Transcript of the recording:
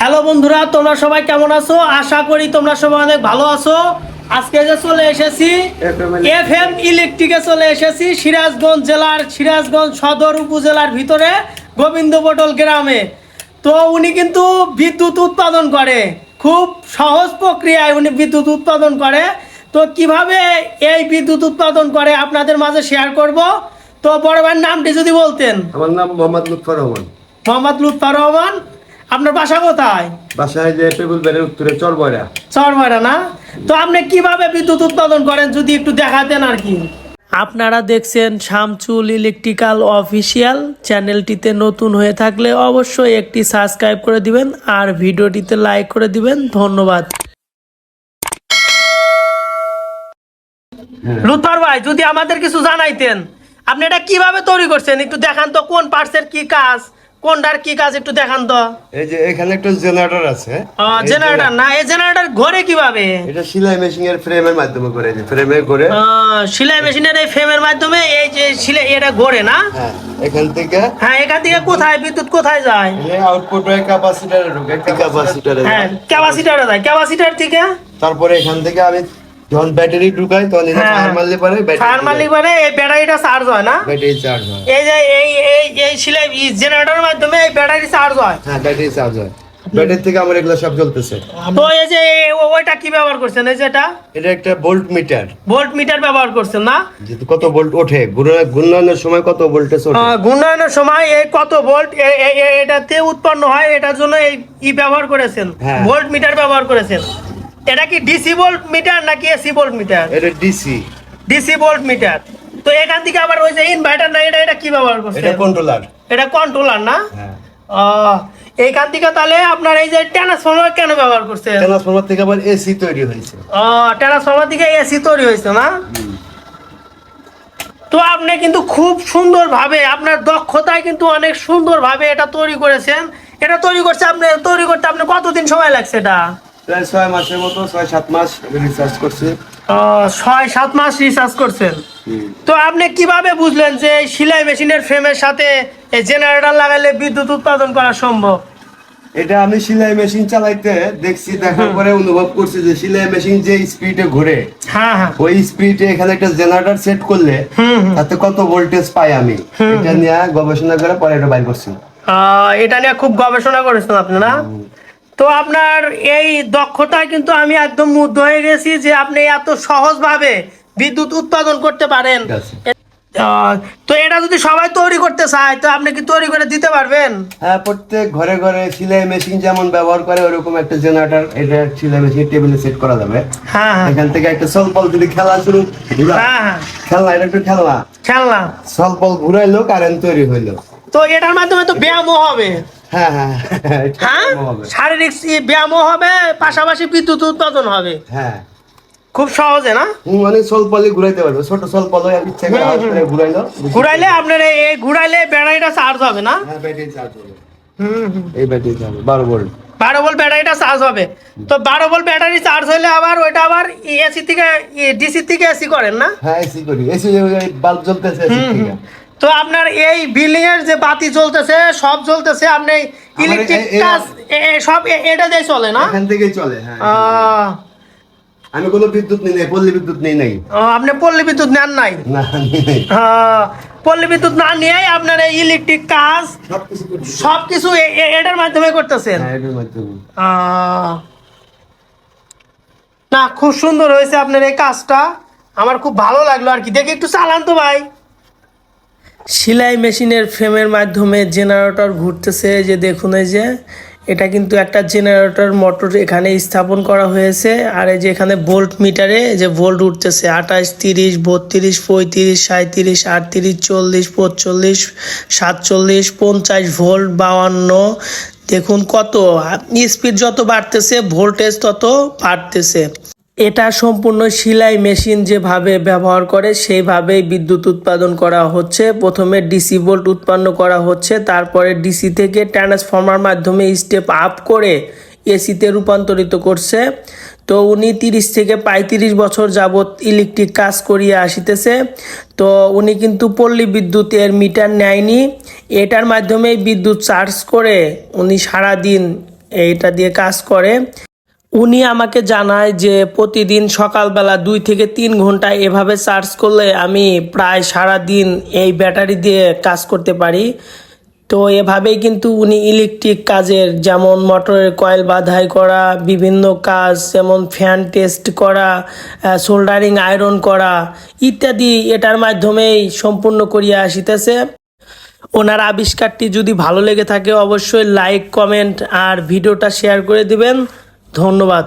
Hello বন্ধুরা তোমরা সবাই কেমন আছো? আশা করি তোমরা সবাই অনেক ভালো আছো। আজকে যে চলে এসেছি এফ এম ইলেকট্রিকে চলে এসেছি সিরাজগঞ্জ জেলার সিরাজগঞ্জ সদর উপজেলার ভিতরে গোবিন্দপটল গ্রামে। তো উনি কিন্তু বিদ্যুৎ উৎপাদন করে। খুব সহজ প্রক্রিয়ায় উনি বিদ্যুৎ উৎপাদন করে। তো কীভাবে এই বিদ্যুৎ উৎপাদন করে আপনাদের মাঝে শেয়ার করব। তো বড় ভাইয়ের নামটি যদি বলতেন। আমার নাম মোহাম্মদ লুৎফর রহমান। মোহাম্মদ লুৎফর রহমান। আপনার বাসা কোথায়? বাসায় যে টেবিল বেড়ের উত্তরে চরবয়রা চরমারা না? তো আপনি কীভাবে বিদ্যুৎ উৎপাদন করেন যদি একটু দেখাতেন আর কি? আপনারা দেখছেন শামচুল ইলেকট্রিক্যাল অফিসিয়াল। চ্যানেলটিতে নতুন হয়ে থাকলে অবশ্যই একটি সাবস্ক্রাইব করে দিবেন আর ভিডিওটিতে লাইক করে দিবেন। ধন্যবাদ। লুৎফর ভাই যদি আমাদের কিছু জানাইতেন আপনি এটা কীভাবে তৈরি করছেন? একটু দেখান তো কোন পার্টসের কি কাজ? কোনটার কি কাজ একটু দেখান তো। এই যে এখানে একটা জেনারেটর আছে। জেনারেটর না এই জেনারেটর ঘরে কীভাবে? এটা সেলাই মেশিন এর ফ্রেমের মাধ্যমে করে যে ফ্রেমে করে সেলাই মেশিনের এই ফ্রেমের মাধ্যমে এই যে সেলাই এটা ঘোরে না? হ্যাঁ এখান থেকে হ্যাঁ এখান থেকে কোথায় বিদ্যুৎ কোথায় যায়? এই আউটপুট হয়ে ক্যাপাসিটরে ঢোকে। ক্যাপাসিটরে হ্যাঁ ক্যাপাসিটারে যায় ক্যাপাসিটার থেকে? তারপরে এখান থেকে আমি যখন ব্যাটারি ঢুকাই তখন এটা হ্যাঁ। ফায়ার মারলে পরে ফায়ার মারলি মানে এই ব্যাটারিটা চার্জ হয় না? ব্যাটারি চার্জ হয়। এই যে এই এই এই সেলাই জেনারেটরের মাধ্যমে এই ব্যাটারি চার্জ হয়। হ্যাঁ ব্যাটারি চার্জ হয়। ব্যাটারি থেকে আমার এগুলো সব জ্বলতেছে। তো এই যে ওইটা কি ব্যবহার করছেন? এই যেটা এটা? একটা ভোল্ট মিটার ভোল্ট মিটার ব্যবহার করছেন না? যে কত ভোল্ট ওঠে ঘূর্ণনের সময় কত ভোল্টেজ ওঠে? ঘূর্ণায়নের সময় এই কত ভোল্ট এটাতে উৎপন্ন হয় এটার জন্য এই ই ব্যবহার করেছেন। হ্যাঁ। ভোল্ট মিটার ব্যবহার করেছেন। এটা কি ডিসি ভোল্ট মিটার নাকি এসি ভোল্ট মিটার এটা ডিসি ডিসি ভোল্ট মিটার তো এখান থেকে আবার ওই যে ইনভার্টার না এটা এটা কি ব্যবহার করছে এটা কন্ট্রোলার এটা কন্ট্রোলার না? হ্যাঁ। এইখান থেকে তাহলে আপনার এই যে ট্রান্সফর্মার কেন ব্যবহার করছে ট্রান্সফরমার থেকে আবার এসি তৈরি হয়েছে। ট্রান্সফর্মার থেকে এসি তৈরি হয়েছে না? তো আপনি কিন্তু খুব সুন্দরভাবে আপনার দক্ষতায় কিন্তু অনেক সুন্দরভাবে এটা তৈরি করেছেন। এটা তৈরি করছে আপনি তৈরি করতে আপনার কতদিন সময় লাগছে এটা? প্রায় ছয় মাসের মতো ছয় সাত মাস রিসার্চ করছি। ছয় সাত মাস রিসার্চ করছেন? তো আপনি কীভাবে বুঝলেন যে সেলাই মেশিনের ফ্রেমের সাথে এই জেনারেটর লাগালে বিদ্যুৎ উৎপাদন করা সম্ভব? এটা আমি সেলাই মেশিন চালাইতে দেখছি দেখার পরে অনুভব করছি যে সেলাই মেশিন যে স্পিডে ঘুরে হ্যাঁ হ্যাঁ। ওই স্পিডে এখানে একটা জেনারেটর সেট করলে। তাতে কত ভোল্টেজ পাই আমি? এটা নিয়ে গবেষণা করে পরে এটা বাইর করছি। এটা নিয়ে খুব গবেষণা করেছেন আপনি না? তো আপনার এই দক্ষতায় কিন্তু আমি একদম মুগ্ধ হয়ে গেছি যে আপনি এত সহজভাবে বিদ্যুৎ উৎপাদন করতে পারেন। তো এটা যদি সবাই তৈরি করতে চায় তো আপনি কি তৈরি করে দিতে পারবেন? হ্যাঁ প্রত্যেক ঘরে ঘরে সেলাই মেশিন যেমন ব্যবহার করে ওরকম একটা জেনারেটর এটা সেলাই মেশিন টেবিলে সেট করা যাবে। হ্যাঁ হ্যাঁ। এখান থেকে একটা সলপল যদি খেলা শুরু হ্যাঁ হ্যাঁ। খেলনা এটা একটু খেলনা। খেলনা। সলপল ঘুরাইলো কারেন্ট তৈরি হইল। তো এটার মাধ্যমে তো ব্যায়ামও হবে। হ্যাঁ হ্যাঁ হ্যাঁ হ্যাঁ। শারীরিক ব্যায়ামও হবে পাশাপাশি বিদ্যুৎ উৎপাদন হবে। হ্যাঁ। খুব সহজে না? মানে সলপলে ঘুরাইতে পারবে। ছোট সলপল ইচ্ছা করে ঘুরাইলো ঘুরাইলে আপনার এই ঘুরাইলে ব্যাটারিটা চার্জ হবে না? হ্যাঁ ব্যাটারি চার্জ হবে। হুম এই ব্যাটারি চার্জ বারো ভোল্ট বারো ভোল্ট ব্যাটারিটা চার্জ হবে। তো বারো ভোল্ট ব্যাটারি চার্জ হলে আবার ওইটা আবার এসি থেকে ডিসি থেকে এসি করেন না? হ্যাঁ এসি করি। এসি বাল্ব জ্বলতেছে এসি থেকে। তো আপনার এই বিল্ডিং এর যে বাতি জ্বলতেছে সব জ্বলতেছে আপনি ইলেকট্রিক কাজ সব এটা দিয়ে চলে না? এখান থেকেই চলে হ্যাঁ। আমি কোনো বিদ্যুৎ নিই নাই পল্লী বিদ্যুৎ নেই নাই। আপনি পল্লী বিদ্যুৎ নেন নাই? না পল্লী বিদ্যুৎ না নিয়েই আপনার এই ইলেকট্রিক কাজ সবকিছু সব কিছু এটার মাধ্যমে করতেছেন? হ্যাঁ না খুব সুন্দর হয়েছে আপনার এই কাজটা। আমার খুব ভালো লাগল আর কি। দেখে একটু চালান তো ভাই। সেলাই মেশিনের ফ্রেমের মাধ্যমে জেনারেটর ঘুরতেছে যে দেখুন, এই যে। এটা কিন্তু একটা জেনারেটর মোটর এখানে স্থাপন করা হয়েছে। আর এই যে এখানে ভোল্ট মিটারে যে ভোল্ট উঠতেছে, আঠাশ, তিরিশ, বত্রিশ, পঁয়ত্রিশ সাঁত্রিশ আটত্রিশ, চল্লিশ, পঁচল্লিশ, সাতচল্লিশ, পঞ্চাশ ভোল্ট বাউান্ন দেখুন কত স্পিড যত বাড়তেছে ভোল্টেজ তত বাড়তেছে। এটা সম্পূর্ণ সেলাই মেশিন যেভাবে ব্যবহার করে সেইভাবেই বিদ্যুৎ উৎপাদন করা হচ্ছে। প্রথমে ডিসি ভোল্ট উৎপন্ন করা হচ্ছে, তারপরে ডিসি থেকে ট্রান্সফর্মার মাধ্যমে স্টেপ আপ করে এসিতে রূপান্তরিত করছে। তো উনি তিরিশ থেকে পঁয়ত্রিশ বছর যাবৎ ইলেকট্রিক কাজ করিয়ে আসিতেছে। তো উনি কিন্তু পল্লী বিদ্যুতের মিটার নেয়নি। এটার মাধ্যমে বিদ্যুৎ চার্জ করে উনি সারাদিন এইটা দিয়ে কাজ করে। উনি আমাকে জানায় যে প্রতিদিন সকালবেলা দুই থেকে তিন ঘণ্টা এভাবে চার্জ করলে আমি প্রায় সারা দিন এই ব্যাটারি দিয়ে কাজ করতে পারি। তো এভাবেই কিন্তু উনি ইলেকট্রিক কাজের যেমন মোটরের কয়েল বাধাই করা, বিভিন্ন কাজ যেমন ফ্যান টেস্ট করা সোল্ডারিং আয়রন করা ইত্যাদি এটার মাধ্যমেই সম্পূর্ণ করিয়া আসিতেছে। ওনার আবিষ্কারটি যদি ভালো লেগে থাকে অবশ্যই লাইক, কমেন্ট আর ভিডিওটা শেয়ার করে দিবেন। ধন্যবাদ।